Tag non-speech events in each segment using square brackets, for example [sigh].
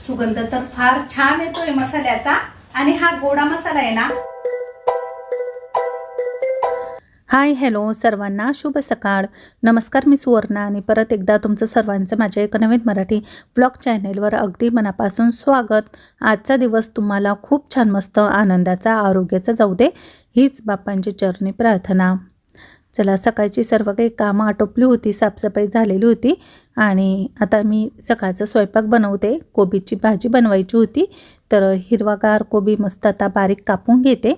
सुगंध तर फार छान येतोय मसाल्याचा. आणि हा गोडा मसाला आहे ना. हाय हॅलो सर्वांना शुभ सकाळ. नमस्कार मी सुवर्णा आणि परत एकदा तुमचं सर्वांचं माझ्या एका नवीन मराठी ब्लॉग चॅनेलवर अगदी मनापासून स्वागत. आजचा दिवस तुम्हाला खूप छान मस्त आनंदाचा आरोग्याचा जाऊ दे हीच बाप्पांची चरणी प्रार्थना. चला सकाळची सर्व काही कामं आटोपली होती साफसफाई झालेली होती आणि आता मी सकाळचा स्वयंपाक बनवते. कोबीची भाजी बनवायची होती तर हिरवागार कोबी मस्त आता बारीक कापून घेते.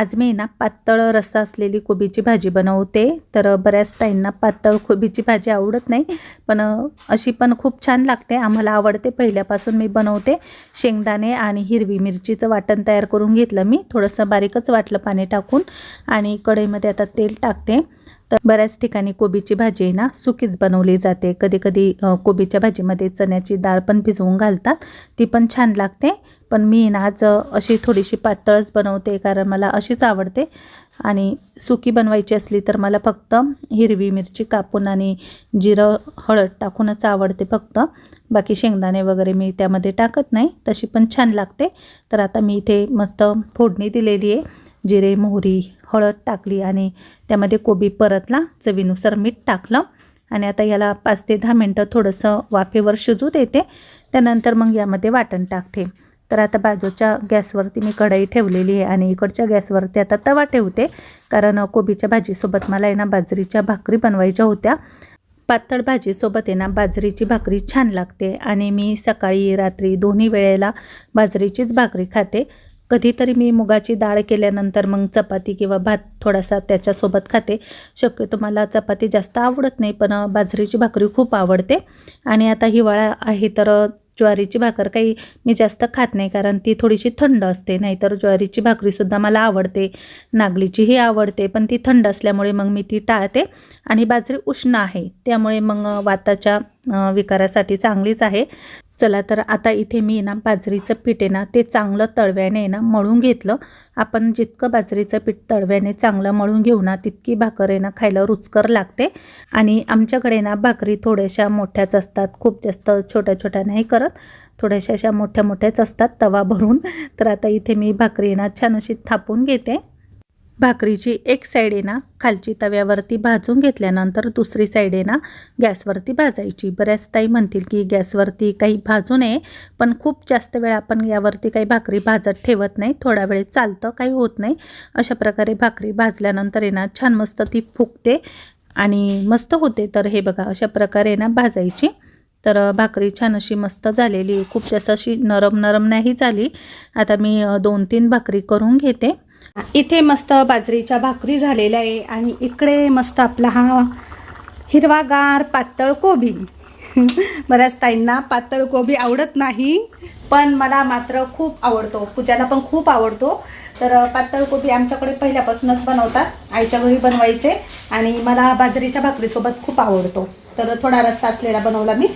आज मी ना पातळ रस्सा असलेली कोबीची भाजी बनवते. तर बऱ्याच ताईंना पातळ कोबीची भाजी आवडत नाही. पण अशी पण खूप छान लागते. आम्हाला आवडते. पहिल्यापासून मी बनवते. शेंगदाणे आणि हिरवी मिरचीचं वाटण तयार करून घेतलं मी. थोडंसं बारीकच वाटलं पाणी टाकून आणि कढईमध्ये आता तेल टाकते. तर बऱ्याच ठिकाणी कोबीची भाजी आहे ना सुकीच बनवली जाते. कधी कधी कोबीच्या भाजीमध्ये चण्याची डाळ पण भिजवून घालतात. ती पण छान लागते. पण मी ना आज अशी थोडीशी पातळच बनवते कारण मला अशीच आवडते. आणि सुकी बनवायची असली तर मला फक्त हिरवी मिरची कापून आणि जिरं हळद टाकूनच आवडते फक्त. बाकी शेंगदाणे वगैरे मी त्यामध्ये टाकत नाही. तशी पण छान लागते. तर आता मी इथे मस्त फोडणी दिलेली आहे. जिरे मोहरी हळद टाकली आणि त्यामध्ये कोबी परतला. चवीनुसार मीठ टाकलं. आणि आता याला पाच ते दहा मिनटं थोडंसं वाफेवर शिजू देते. त्यानंतर मग यामध्ये वाटण टाकते. तर आता बाजूच्या गॅसवरती मी कढई ठेवलेली आहे आणि इकडच्या गॅसवरती आता तवा ठेवते. कारण कोबीच्या भाजीसोबत मला आहे ना बाजरीच्या भाकरी बनवायच्या होत्या. पातळ भाजीसोबत आहे ना बाजरीची भाकरी छान लागते. आणि मी सकाळी रात्री दोन्ही वेळेला बाजरीचीच भाकरी खाते. कधीतरी मी मुगाची डाळ केल्यानंतर मग चपाती किंवा भात थोडासा त्याच्यासोबत खाते. शक्यतो मला चपाती जास्त आवडत नाही पण बाजरीची भाकरी खूप आवडते. आणि आता हिवाळा आहे तर ज्वारीची भाकर काही मी जास्त खात नाही कारण ती थोडीशी थंड असते. नाहीतर ज्वारीची भाकरीसुद्धा मला आवडते. नागलीचीही आवडते पण ती थंड असल्यामुळे मग मी ती टाळते. आणि बाजरी उष्ण आहे त्यामुळे मग वाताच्या विकारासाठी चांगलीच आहे. चला तर आता इथे मी ना बाजरीचं पीठ आहे ना ते चांगलं तळव्याने ना मळून घेतलं. आपण जितकं बाजरीचं पीठ तळव्याने चांगलं मळून घेऊ ना तितकी भाकर आहे ना खायला रुचकर लागते. आणि आमच्याकडे ना भाकरी थोड्याशा मोठ्याच असतात खूप जास्त छोट्या छोट्या नाही करत. थोड्याशा अशा मोठ्या मोठ्याच असतात तवा भरून. तर आता इथे मी भाकरी ना छान अशी थापून घेते. भाकरीची एक साईड आहे ना खालची तव्यावरती भाजून घेतल्यानंतर दुसरी साईड आहे ना गॅसवरती भाजायची. बऱ्याच ताई म्हणतील की गॅसवरती काही भाजू नये पण खूप जास्त वेळ आपण यावरती काही भाकरी भाजत ठेवत नाही. थोडा वेळ चालतं काही होत नाही. अशा प्रकारे भाकरी भाजल्यानंतर आहे ना छान मस्त ती फुगते आणि मस्त होते. तर हे बघा अशा प्रकारे ना भाजायची. तर भाकरी छान अशी मस्त झालेली खूप जास्त अशी नरम नरम नाही झाली. आता मी दोन तीन भाकरी करून घेते. इथे मस्त बाजरीच्या भाकरी झालेल्या आहे आणि इकडे मस्त आपला हा हिरवागार पातळ कोबी. [laughs] बऱ्याच ताईंना पातळ कोबी आवडत नाही पण मला मात्र खूप आवडतो. पूजाला पण खूप आवडतो. तर पातळ कोबी आमच्याकडे पहिल्यापासूनच बनवतात. आईच्या घरी बनवायचे आणि मला बाजरीच्या भाकरीसोबत खूप आवडतो. तर थोडा रस्सा असलेला बनवला मी.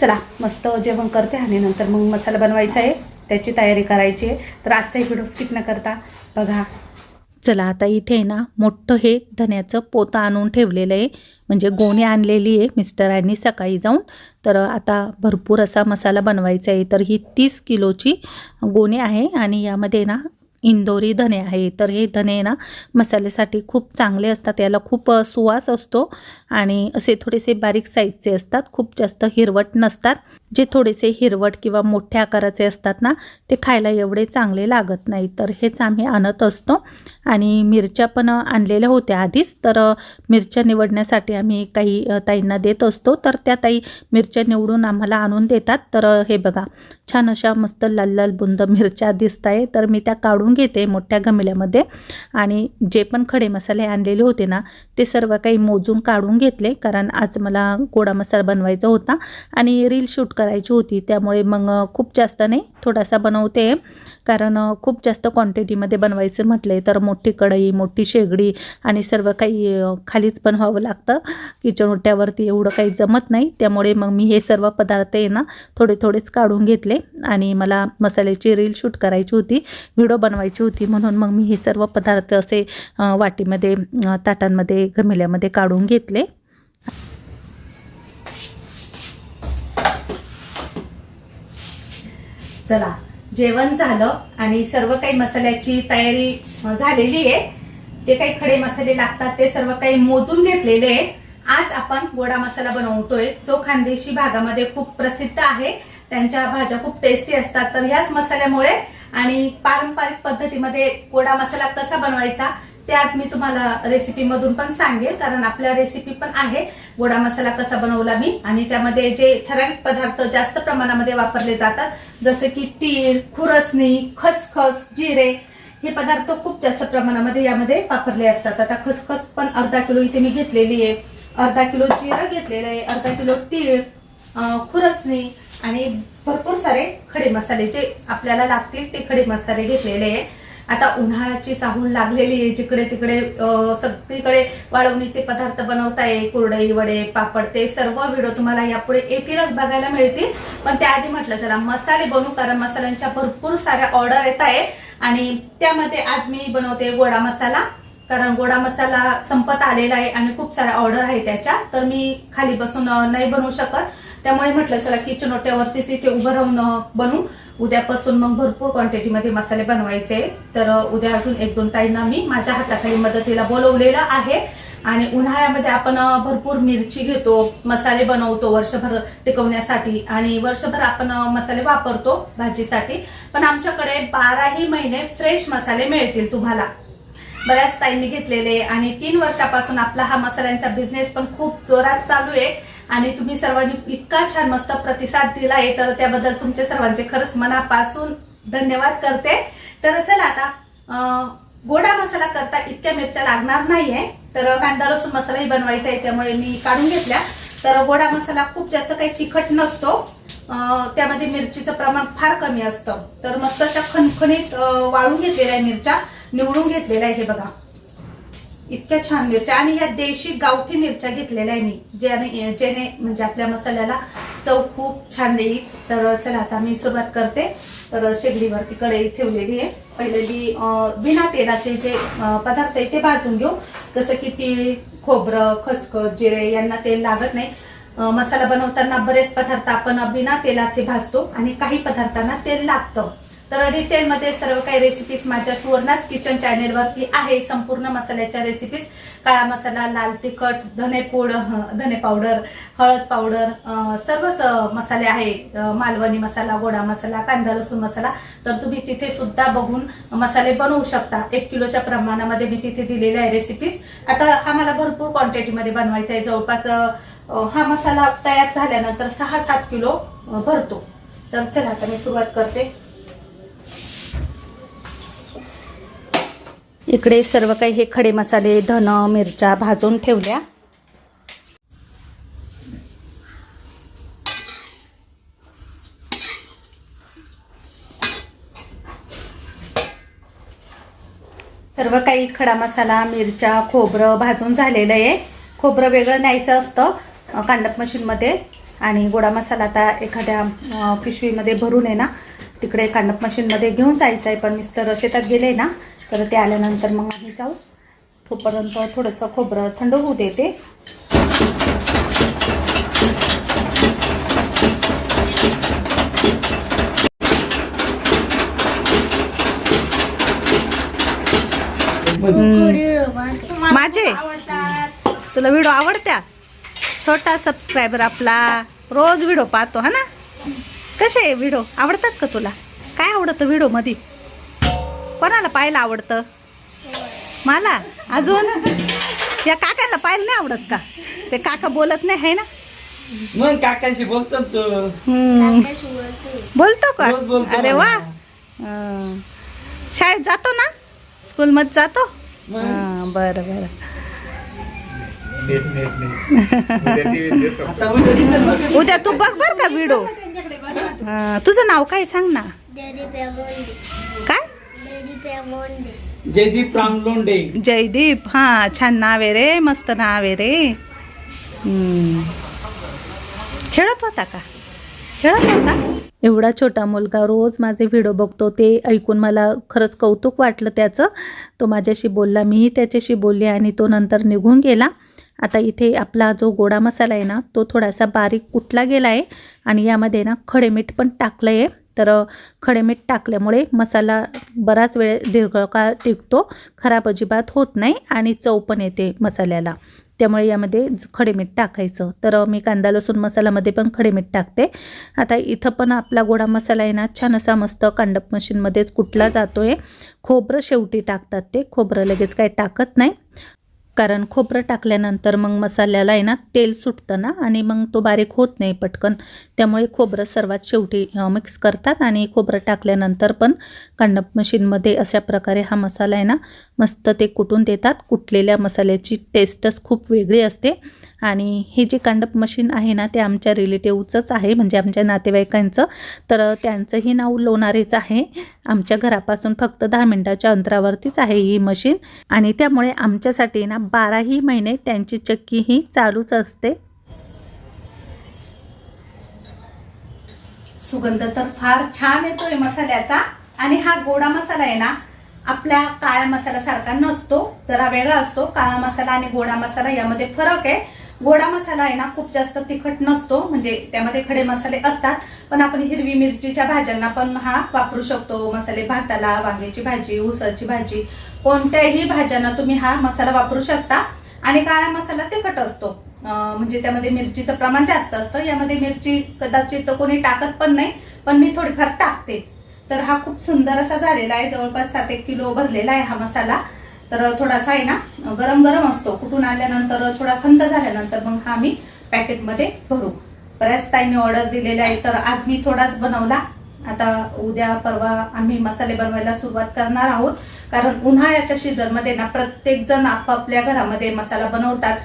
चला मस्त जेवण करते आणि नंतर मग मसाला बनवायचा आहे. त्याची तयारी करायची आहे. तर आजचाही व्हिडिओ स्किप न करता बघा. चला आता इथे ना मोठं हे धन्याचं पोतं आणून ठेवलेलं आहे. म्हणजे गोणी आणलेली आहे मिस्टरांनी सकाळी जाऊन. तर आता भरपूर असा मसाला बनवायचा आहे. तर ही तीस किलोची गोणी आहे आणि यामध्ये ना इंदोरी धने आहे. तर हे धने ना मसाल्यासाठी खूप चांगले असतात. याला खूप सुवास असतो आणि असे थोडेसे बारीक साईजचे असतात. खूप जास्त हिरवट नसतात. जे थोडेसे हिरवट किंवा मोठ्या आकाराचे असतात ना ते खायला एवढे चांगले लागत नाही तर हेच आम्ही आणत असतो. आणि मिरच्या पण आणलेल्या होत्या आधीच. तर मिरच्या निवडण्यासाठी आम्ही काही ताईंना देत असतो. तर त्या ताई मिरच्या निवडून आम्हाला आणून देतात. तर हे बघा छान अशा मस्त लाल लाल बुंद मिरच्या दिसत आहे. तर मी त्या काढून घेते मोठ्या गमल्यामध्ये आणि जे पण खडे मसाले आणलेले होते ना ते सर्व काही मोजून काढून घेतले. कारण आज मला गोडा मसाला बनवायचा होता. आणि रील शूट करायची होती. त्यामुळे मग खूप जास्त नाही थोडासा बनवते. कारण खूप जास्त क्वांटिटीमध्ये बनवायचं म्हटले तर मोठी कढई मोठी शेगडी आणि सर्व काही खालीच खालीच बनवावं लागतं. किचन ओट्यावरती एवढं काही जमत नाही. त्यामुळे मग मी हे सर्व पदार्थ आहे ना थोडे थोडेच काढून घेतले आणि मला मसाल्याची रील शूट करायची होती व्हिडिओ बनवायची होती. म्हणून मग मी हे सर्व पदार्थ असे वाटीमध्ये ताटांमध्ये घमेल्यामध्ये काढून घेतले. चला जेवण झालं आणि सर्व काही मसाल्याची तयारी झालेली आहे. जे काही खडे मसाले लागतात ते सर्व काही मोजून घेतलेले आहे. आज आपण गोडा मसाला बनवतोय. जो खानदेशी भागामध्ये खूप प्रसिद्ध आहे. त्यांच्या भाज्या खूप टेस्टी असतात. तर ह्याच मसाल्यामुळे आणि पारंपरिक पद्धतीमध्ये गोडा मसाला कसा बनवायचा ते आज मी तुम्हाला रेसिपी मधून पण सांगेल कारण आपल्या रेसिपी पण आहे. गोडा मसाला कसा बनवला मी आणि त्यामध्ये जे ठराविक पदार्थ जास्त प्रमाणामध्ये वापरले जातात जसे की तीळ खुरसणी खसखस जिरे हे पदार्थ खूप जास्त प्रमाणामध्ये यामध्ये वापरले असतात. आता खसखस पण अर्धा किलो इथे मी घेतलेली आहे. अर्धा किलो जिरं घेतलेलं आहे अर्धा किलो तीळ खुरसणी आणि भरपूर सारे खडे मसाले जे आपल्याला लागतील ते खडे मसाले घेतलेले आहे. आता उन्हाळ्याची चाहूल लागलेली आहे जिकडे तिकडे सगळीकडे वाळवणीचे पदार्थ बनवताय कुरडई वडे पापड ते सर्व व्हिडिओ तुम्हाला यापुढे येतीलच बघायला मिळतील. पण त्याआधी म्हटलं चला मसाले बनवू कारण मसाल्यांच्या भरपूर साऱ्या ऑर्डर येत आहे. आणि त्यामध्ये आज मी बनवते गोडा मसाला कारण गोडा मसाला संपत आलेला आहे आणि खूप साऱ्या ऑर्डर आहे त्याच्या तर मी खाली बसून नाही बनवू शकत. त्यामुळे म्हटलं चला किचन ओट्यावरतीच इथे उभं राहून बनवू उद्यापासून मग भरपूर क्वांटिटीमध्ये मसाले बनवायचे. तर उद्या अजून एक दोन ताईंना मी माझ्या हाताखाली मदतीला बोलवलेलं आहे. आणि उन्हाळ्यामध्ये आपण भरपूर मिरची घेतो मसाले बनवतो वर्षभर टिकवण्यासाठी. आणि वर्षभर आपण मसाले वापरतो भाजीसाठी. पण आमच्याकडे बाराही महिने फ्रेश मसाले मिळतील तुम्हाला. बऱ्याच ताईंनी घेतलेले. आणि तीन वर्षापासून आपला हा मसाल्यांचा बिझनेस पण खूप जोरात चालू आहे. आणि तुम्ही सर्वांनी इतका छान मस्त प्रतिसाद दिला आहे तर त्याबद्दल तुमच्या सर्वांचे खरंच मनापासून धन्यवाद करते. तर चला आता गोडा मसाला करता इतक्या मिरच्या लागणार नाहीये. तर कांदा लसूण मसालाही बनवायचा आहे त्यामुळे मी काढून घेतल्या. तर गोडा मसाला खूप जास्त काही तिखट नसतो. त्यामध्ये मिरचीचं प्रमाण फार कमी असतं. तर मस्त अशा खणखणीत वाळून घेतलेल्या मिरच्या निवडून घेतलेल्या आहे हे बघा. इतक्या छान मिरच्या. आणि या देशी गावठी मिरच्या घेतलेल्या आहे मी. ज्याने ज्याने म्हणजे आपल्या मसाल्याला चव खूप छान देईल. तर चला आता मी सुरुवात करते. तर शेगडीवरती कढई ठेवलेली आहे. पहिले अं, बिना तेलाचे जे पदार्थ आहे ते भाजून घेऊ. जसं की तीळ खोबरं खसखस जिरे यांना तेल लागत नाही. मसाला बनवताना बरेच पदार्थ आपण बिना तेलाचे भाजतो आणि काही पदार्थांना तेल लागतं. तर डिटेलमध्ये सर्व काही रेसिपीज माझ्या सुवर्णास किचन चॅनेलवरती आहे. संपूर्ण मसाल्याच्या रेसिपीज काळा मसाला लाल तिखट धने पूड धने पावडर हळद पावडर सर्वच मसाले आहे. मालवणी मसाला गोडा मसाला कांदा लसूण मसाला. तर तुम्ही तिथे सुद्धा बघून मसाले बनवू शकता. एक किलोच्या प्रमाणामध्ये मी तिथे दिलेल्या आहे रेसिपीज आता हा मला भरपूर क्वांटिटीमध्ये बनवायचा आहे. जवळपास हा मसाला तयार झाल्यानंतर सहा सात किलो भरतो. तर चला आता मी सुरुवात करते. इकडे सर्व काही हे खडे मसाले धन मिरच्या भाजून ठेवल्या. सर्व काही खडा मसाला मिरच्या खोबरं भाजून झालेलं आहे. खोबरं वेगळं न्यायचं असतं कांडप मशीनमध्ये. आणि गोडा मसाला आता एखाद्या पिशवीमध्ये भरून आहे ना तिकडे कांडप मशीनमध्ये घेऊन जायचं आहे पण मिस्टर शेतात गेले ना तर ते आल्यानंतर मग आम्ही जाऊ. तोपर्यंत थोडंसं खोबरं थंड होऊ देते. माझे? तुला व्हिडिओ आवडत्या? छोटा सबस्क्रायबर आपला. रोज व्हिडिओ पाहतो हा ना? कसे आहे व्हिडिओ? आवडतात का तुला? काय आवडतं व्हिडिओमध्ये? कोणाला पाहायला आवडतं? मला? अजून? या काकांना पाहायला नाही आवडत का? ते काका बोलत नाही आहे ना? मग काकांशी बोलतो तू. बोलतो का? अरे वा. हं. शाळेत जातो ना? स्कूलमध्ये जातो? मग? हं, बरं बरं. उद्या तू बघ बर का व्हिडिओ. हं, तुझं नाव काय सांग ना. काय. जयदीप रामलोंडे जयदीप हा छान नाव आहे रे मस्त नाव आहे रे. खेळत होता का? खेळत होता? एवढा छोटा मुलगा रोज माझे व्हिडिओ बघतो ते ऐकून मला खरंच कौतुक वाटलं त्याचं. तो माझ्याशी बोलला मीही त्याच्याशी बोलले आणि तो नंतर निघून गेला. आता इथे आपला जो गोडा मसाला आहे ना तो थोडासा बारीक कुटला गेला आहे आणि यामध्ये ना खडे मीठ पण टाकलं आहे तर खडे मीठ टाकल्यामुळे मसाला बराच वेळ दीर्घकाळ टिकतो. खराब अजिबात होत नाही आणि चव पण येते मसाल्याला. त्यामुळे यामध्ये ज- खडे मीठ टाकायचं. तर मी कांदा लसूण मसाल्यामध्ये पण खडे मीठ टाकते. आता इथं पण आपला गोडा मसाला आहे ना छान असा मस्त कांडप मशीनमध्येच कुठला जातो आहे खोबरं शेवटी टाकतात ते. खोबरं लगेच काही टाकत नाही. कारण खोबरं टाकल्यानंतर मग मसाल्याला आहे ना तेल सुटतं ना आणि मग तो बारीक होत नाही पटकन. त्यामुळे खोबरं सर्वात शेवटी मिक्स करतात आणि खोबरं टाकल्यानंतर पण कांडप मशीनमध्ये अशा प्रकारे हा मसाला आहे ना मस्त ते कुटून देतात. कुटलेल्या मसाल्याची टेस्टच खूप वेगळी असते. आणि हे जे कांडप मशीन आहे ना ते आमच्या रिलेटिव्हचंच आहे म्हणजे आमच्या नातेवाईकांचं. तर त्यांचंही नाव लोणारेच आहे. आमच्या घरापासून फक्त दहा मिनटाच्या अंतरावरतीच आहे ही मशीन. आणि त्यामुळे आमच्यासाठी ना बाराही महिने त्यांची चक्की ही चालूच असते. सुगंध तर फार छान येतोय मसाल्याचा. आणि हा गोडा मसाला आहे ना आपल्या काळ्या मसाल्यासारखा नसतो जरा वेगळा असतो. काळा मसाला आणि गोडा मसाला यामध्ये फरक आहे. गोडा मसाला आहे ना खूप जास्त तिखट नसतो म्हणजे त्यामध्ये खडे मसाले असतात पण आपण हिरवी मिरचीच्या भाज्यांना पण हा वापरू शकतो. मसाले भाताला वांग्याची भाजी उसळची भाजी कोणत्याही भाज्यांना तुम्ही हा मसाला वापरू शकता. आणि काळा मसाला तिखट असतो. म्हणजे त्यामध्ये मिरचीचं प्रमाण जास्त असतं. यामध्ये मिरची कदाचित कोणी टाकत पण नाही पण मी थोडीफार टाकते. तर हा खूप सुंदर असा झालेला आहे. जवळपास सात एक किलो भरलेला आहे हा मसाला. तर थोडासा आहे ना गरम गरम असतो. कुठून आल्यानंतर थोडा थंड झाल्यानंतर मग हा मी पॅकेटमध्ये भरू. बऱ्याच ताईंनी ऑर्डर दिलेली आहे तर आज मी थोडाच बनवला. आता उद्या परवा आम्ही मसाले बनवायला सुरुवात करणार आहोत. कारण उन्हाळ्याच्या सीझनमध्ये ना प्रत्येक जण आपापल्या घरामध्ये मसाला बनवतात.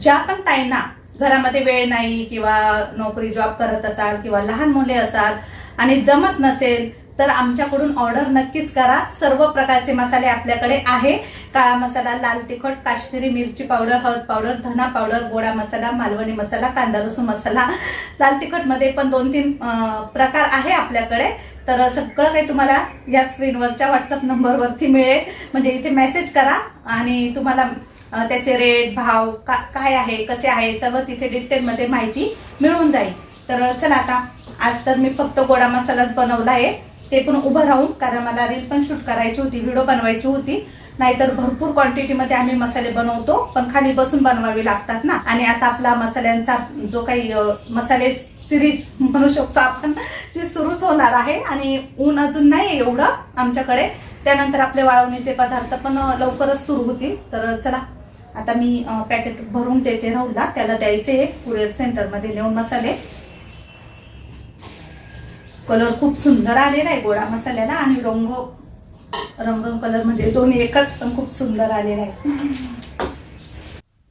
ज्या पण ताईंना घरामध्ये वेळ नाही किंवा नोकरी जॉब करत असाल किंवा लहान मुले असाल आणि जमत नसेल तर आमच्याकडून ऑर्डर नक्कीच करा. सर्व प्रकारचे मसाले आपल्याकडे आहे. काळा मसाला लाल तिखट काश्मीरी मिरची पावडर हळद पावडर धना पावडर गोडा मसाला मालवणी मसाला कांदा लसूण मसाला. लाल तिखटमध्ये पण दोन तीन प्रकार आहे आपल्याकडे. तर सगळं काही तुम्हाला या स्क्रीनवरच्या व्हॉट्सअप नंबरवरती मिळेल. म्हणजे इथे मेसेज करा आणि तुम्हाला त्याचे रेट भाव का काय आहे कसे आहे सर्व तिथे डिटेलमध्ये माहिती मिळून जाईल. तर चला आता आज तर मी फक्त गोडा मसालाच बनवला आहे ते पण उभं राहून कारण मला रील पण शूट करायची होती व्हिडिओ बनवायची होती. नाहीतर भरपूर क्वांटिटीमध्ये आम्ही मसाले बनवतो पण खाली बसून बनवावे लागतात ना. आणि आता आपला मसाल्यांचा जो काही मसाले सिरीज म्हणू शकतो आपण ती सुरूच होणार आहे. आणि ऊन अजून नाही एवढं आमच्याकडे. त्यानंतर आपले वाळवणीचे पदार्थ पण लवकरच सुरू होतील. तर चला आता मी पॅकेट भरून देते राहुलला. त्याला द्यायचे कुरिअर सेंटरमध्ये नेऊन मसाले. कलर खूप सुंदर आलेला आहे गोडा मसाल्याला आणि रंग रंग कलर म्हणजे दोन्ही एकच पण खूप सुंदर आलेला आहे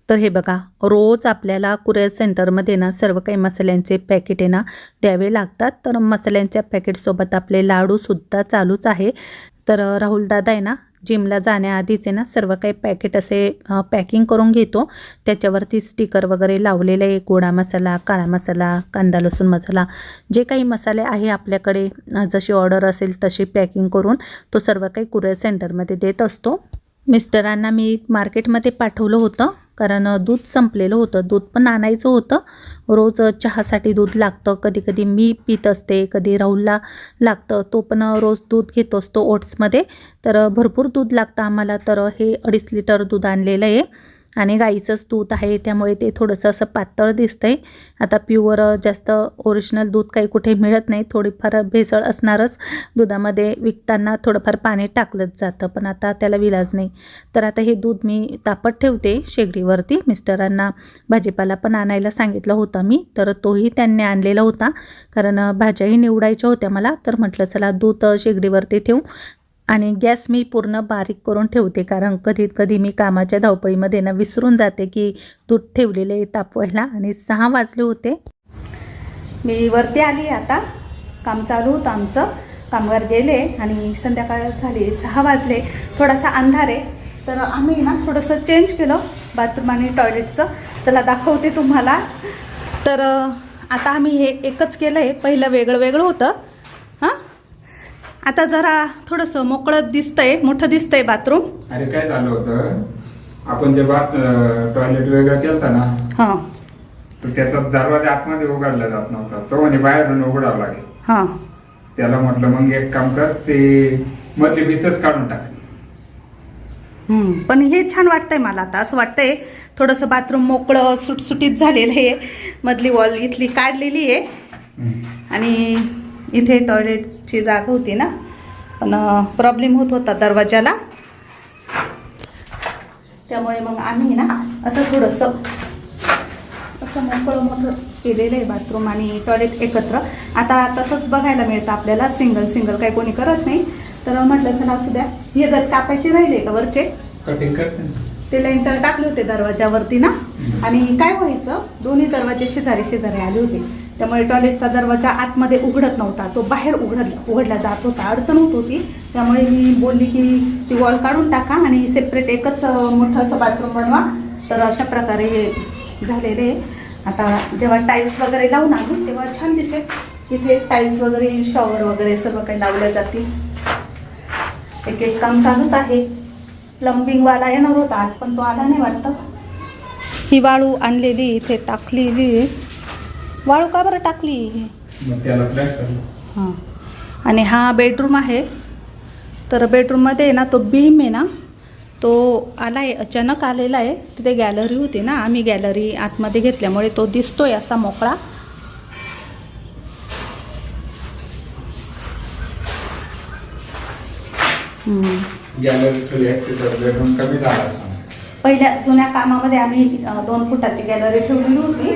तर हे बघा रोज आपल्याला कुरिअर सेंटरमध्ये ना सर्व काही मसाल्यांचे पॅकेट आहे ना द्यावे लागतात. तर मसाल्यांच्या पॅकेटसोबत आपले लाडूसुद्धा चालूच आहे. तर राहुल दादा आहे ना जिमला जाण्याआधीचे ना सर्व काही पॅकेट असे पॅकिंग करून घेतो. त्याच्यावरती स्टिकर वगैरे लावलेले आहे. गोडा मसाला काळा मसाला कांदा लसूण मसाला. जे काही मसाले आहे आपल्याकडे जशी ऑर्डर असेल तशी पॅकिंग करून तो सर्व काही कुरिअर सेंटरमध्ये देत असतो. मिस्टरांना मी मार्केटमध्ये पाठवलं होतं. कारण दूध संपलेलं होतं. दूध पण आणायचं होतं. रोज चहासाठी दूध लागतं. कधी कधी मी पित असते कधी राहुलला लागतं. तो पण रोज दूध घेत असतो ओट्समध्ये. तर भरपूर दूध लागतं आम्हाला. तर हे अडीच लिटर दूध आणलेलं आहे. आणि गाईचंच दूध आहे त्यामुळे ते थोडंसं असं पातळ दिसतं आहे आता प्युअर जास्त ओरिजिनल दूध काही कुठे मिळत नाही थोडीफार भेसळ असणारच. दुधामध्ये विकताना थोडंफार पाणी टाकलंच जातं पण आता त्याला विलाज नाही. तर आता हे दूध मी तापत ठेवते शेगडीवरती. मिस्टरांना भाजीपाला पण आणायला सांगितलं होतं मी तर तोही त्यांनी आणलेला होता. कारण भाज्याही निवडायच्या होत्या मला तर म्हटलं चला दूध शेगडीवरती ठेवू. आणि गॅस मी पूर्ण बारीक करून ठेवते कारण कधी कधी मी कामाच्या धावपळीमध्ये ना विसरून जाते की दूध ठेवलेले तापवायला आणि सहा वाजले होते. मी वरती आली आता. काम चालू होतं आमचं. कामगार गेले आणि संध्याकाळ झाली. सहा वाजले. थोडासा अंधार आहे. तर आम्ही ना थोडंसं चेंज केलं बाथरूम आणि टॉयलेटचं चला दाखवते तुम्हाला. तर आता आम्ही हे एकच केलं आहे पहिलं वेगळं वेगळं होतं. आता जरा थोडंसं मोकळं दिसतंय मोठं दिसतंय बाथरूम. अरे काय झालं होतं? आपण जे बाथ टॉयलेट वेगळं केलता ना हां. तर त्याचा दरवाजा आतमध्ये उघडला जात नव्हता. तो म्हणे बाहेरून उघडावा लागेल. हां. त्याला म्हटलं मग एक काम कर ते मधली भीतच काढून टाक. हम्म, पण हे छान वाटतंय मला आता. असं वाटतंय थोडंसं बाथरूम मोकळं सुटसुटीत झालेलं आहे. मधली वॉल इथली काढलेली आहे. आणि इथे टॉयलेटची जागा होती ना? पण प्रॉब्लेम होत होता दरवाजाला. त्यामुळे मग आम्ही ना असं थोडंसं असं मोकळं मोठं केलेलं आहे बाथरूम आणि टॉयलेट एकत्र. आता तसंच बघायला मिळतं आपल्याला सिंगल सिंगल काही कोणी करत नाही. तर म्हटलं चला असू द्या. हे गच कापायचे राहिले का वरचे? कटिंग. ते तर टाकले होते दरवाजावरती ना? आणि काय व्हायचं? दोन्ही दरवाजे शेजारी शेजारी आले होते. त्यामुळे टॉयलेटचा दरवाजा आतमध्ये उघडत नव्हता. तो बाहेर उघडत उघडला जात होता. अडचण होत होती. त्यामुळे मी बोलली की ती वॉल काढून टाका आणि सेपरेट एकच मोठं असं बाथरूम बनवा. तर अशा प्रकारे हे झालेले. आता जेव्हा टाईल्स वगैरे लावून आलो तेव्हा छान दिसेल. इथे टाईल्स वगैरे शॉवर वगैरे सर्व काही लावल्या जातील. एक एक काम चालूच आहे. प्लंबिंगवाला येणार होता. आज पण तो आला नाही वाटतं. ही वाळू आणलेली इथे टाकलेली. वाळू का बरं टाकली? मग त्याला प्लॅस्टर हां. आणि हा बेडरूम आहे. तर बेडरूममध्ये आहे ना तो बीम आहे ना तो आला आहे अचानक आलेला आहे. तिथे गॅलरी होती ना आम्ही गॅलरी आतमध्ये घेतल्यामुळे तो दिसतोय असा मोकळा. हम्म. गॅलरी ठेवली असते तर बेडरूम कमी झाला असता पहिल्या जुन्या कामामध्ये आम्ही अ, दोन फुटाची गॅलरी ठेवलेली होती.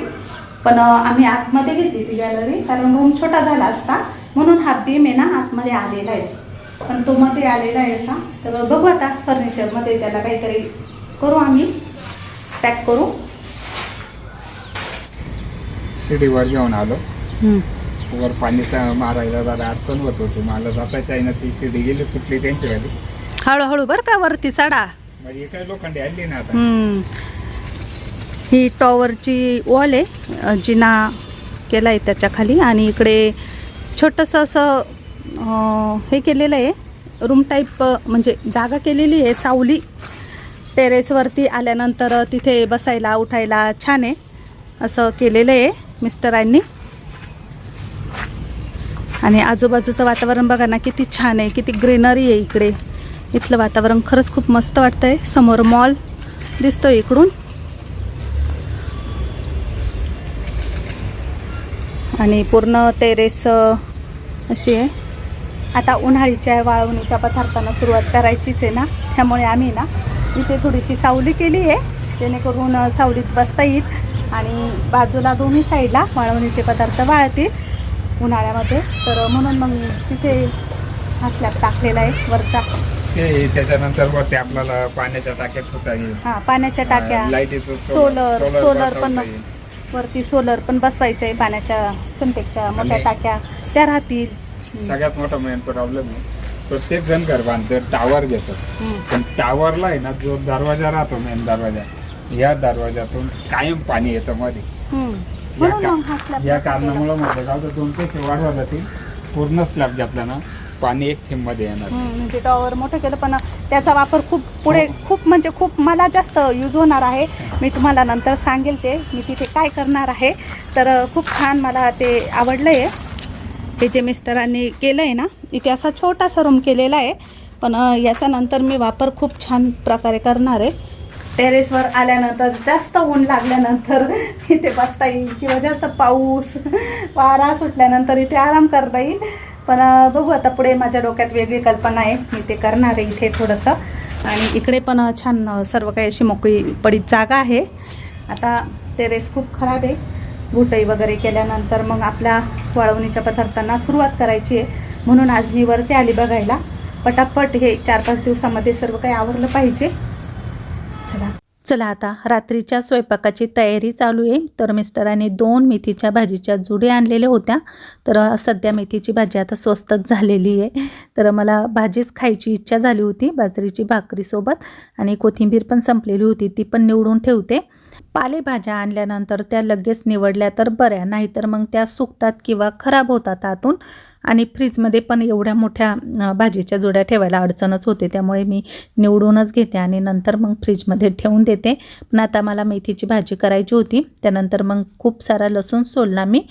पण आम्ही आतमध्ये घेतली ती गॅलरी कारण रूम छोटा झाला असता. म्हणून हा बीम आहे ना आतमध्ये आलेला आहे. पण तो मध्ये आलेला आहे असा. तर बघू आता फर्निचरमध्ये त्याला काहीतरी करू आम्ही. पॅक करू. शिडीवर घेऊन आलो. वर पाणीचा मारायला जरा अडचण होत होती. मला जाताच आहे ना ती शिडी गेली तुटली त्यांची वाली. हळूहळू बरं का वरती चढा. म्हणजे काही लोखंडी आणली ना आता. ही टॉवरची वॉल आहे जिना केला आहे त्याच्याखाली आणि इकडे छोटंसं असं हे केलेलं आहे रूम टाईप म्हणजे जागा केलेली आहे सावली टेरेसवरती आल्यानंतर तिथे बसायला उठायला छान आहे असं केलेलं आहे मिस्टरांनी आणि आजूबाजूचं वातावरण बघा ना किती छान आहे किती ग्रीनरी आहे इकडे. इथलं वातावरण खरंच खूप मस्त वाटतंय. समोर मॉल दिसतो इकडून. आणि पूर्ण टेरेस अशी आहे. आता उन्हाळीच्या वाळवणीच्या पदार्थांना सुरुवात करायचीच आहे ना. त्यामुळे आम्ही ना इथे थोडीशी सावली केली आहे. जेणेकरून सावलीत बसता येईल आणि बाजूला दोन्ही साईडला वाळवणीचे पदार्थ वाळतील उन्हाळ्यामध्ये. तर म्हणून मग तिथे हा स्लॅब टाकलेला आहे वरचा. ते त्याच्यानंतर वरती आपल्याला पाण्याच्या टाक्यात होता येईल. हां पाण्याच्या टाक्या. लाईटीचं सोलर सोलर पण. वरती सोलर पण बसवायचं आहे पाण्याच्या सिंटेकच्या मोठ्या टाक्या त्या राहतील सगळ्यात मोठा मेन प्रॉब्लेम आहे प्रत्येक जण घर बांधतं टावर घेतात हम्म. पण टावरला आहे ना जो दरवाजा राहतो मेन दरवाजा या दरवाजातून कायम पाणी येतं मध्ये. या. कारणामुळे का तर दोन पैसे वाढवा जातील पूर्ण स्लॅब घेतला ना पाणी एक थेंबमध्ये येणार. हम्म, म्हणजे टॉवर मोठं केलं पण त्याचा वापर खूप पुढे खूप म्हणजे खूप मला जास्त यूज होणार आहे. मी तुम्हाला नंतर सांगेल ते. मी तिथे काय करणार आहे. तर अ, खूप छान मला ते आवडलं आहे हे जे मिस्टरांनी केलं आहे ना इथे असा छोटासा रूम केलेला आहे. पण अ, याचा नंतर मी वापर खूप छान प्रकारे करणार आहे. टेरेसवर आल्यानंतर जास्त ऊन लागल्यानंतर इथे बसता येईल किंवा जास्त पाऊस वारा सुटल्यानंतर इथे आराम करता येईल. पण बघू आता पुढे माझ्या डोक्यात वेगळी कल्पना आहे. मी ते करणार आहे इथे थोडंसं. आणि इकडे पण छान सर्व काही अशी मोकळी पडीत जागा आहे. आता टेरेस खूप खराब आहे. घुटई वगैरे केल्यानंतर मग आपल्या वाळवणीच्या पदार्थांना सुरुवात करायची आहे. म्हणून आज मी वरती आली बघायला. पटापट हे चार पाच दिवसामध्ये सर्व काही आवरलं पाहिजे. चला आता रात्रीच्या स्वयंपाकाची तयारी चालू आहे. तर मिस्टरांनी दोन मेथीच्या भाजीच्या जुड्या आणलेल्या होत्या. तर सध्या मेथीची भाजी आता स्वस्तच झालेली आहे. तर मला भाजीच खायची इच्छा झाली होती बाजरीची भाकरीसोबत आणि कोथिंबीर पण संपलेली होती ती पण निवडून ठेवते. पालेभाज्या आणल्यानंतर त्या लगेच निवडल्या तर बऱ्या नाहीतर मग त्या सुकतात किंवा खराब होतात आतून. आणि फ्रीजमध्ये पण एवढ्या मोठ्या भाजीच्या जोड्या ठेवायला अडचणच होते. त्यामुळे मी निवडूनच घेते आणि नंतर मग फ्रीजमध्ये ठेवून देते. पण आता मला मेथीची भाजी करायची होती. त्यानंतर मग खूप सारा लसूण सोलला मी.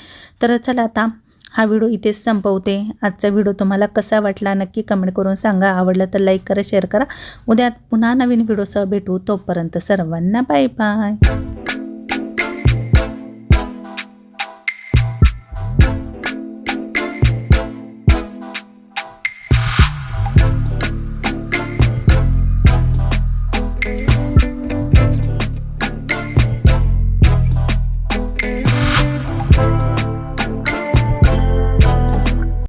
तर चला आता हा व्हिडिओ इथेच संपवते. आजचा व्हिडिओ तुम्हाला कसा वाटला नक्की कमेंट करून सांगा. आवडला तर लाईक करा शेअर करा. उद्या पुन्हा नवीन व्हिडिओसह भेटू. तोपर्यंत सर्वांना बाय बाय